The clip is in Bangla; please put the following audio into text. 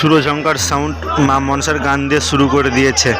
সুরজঙ্কার সাউন্ড মা মনসার গান দিয়ে শুরু করে দিয়েছে।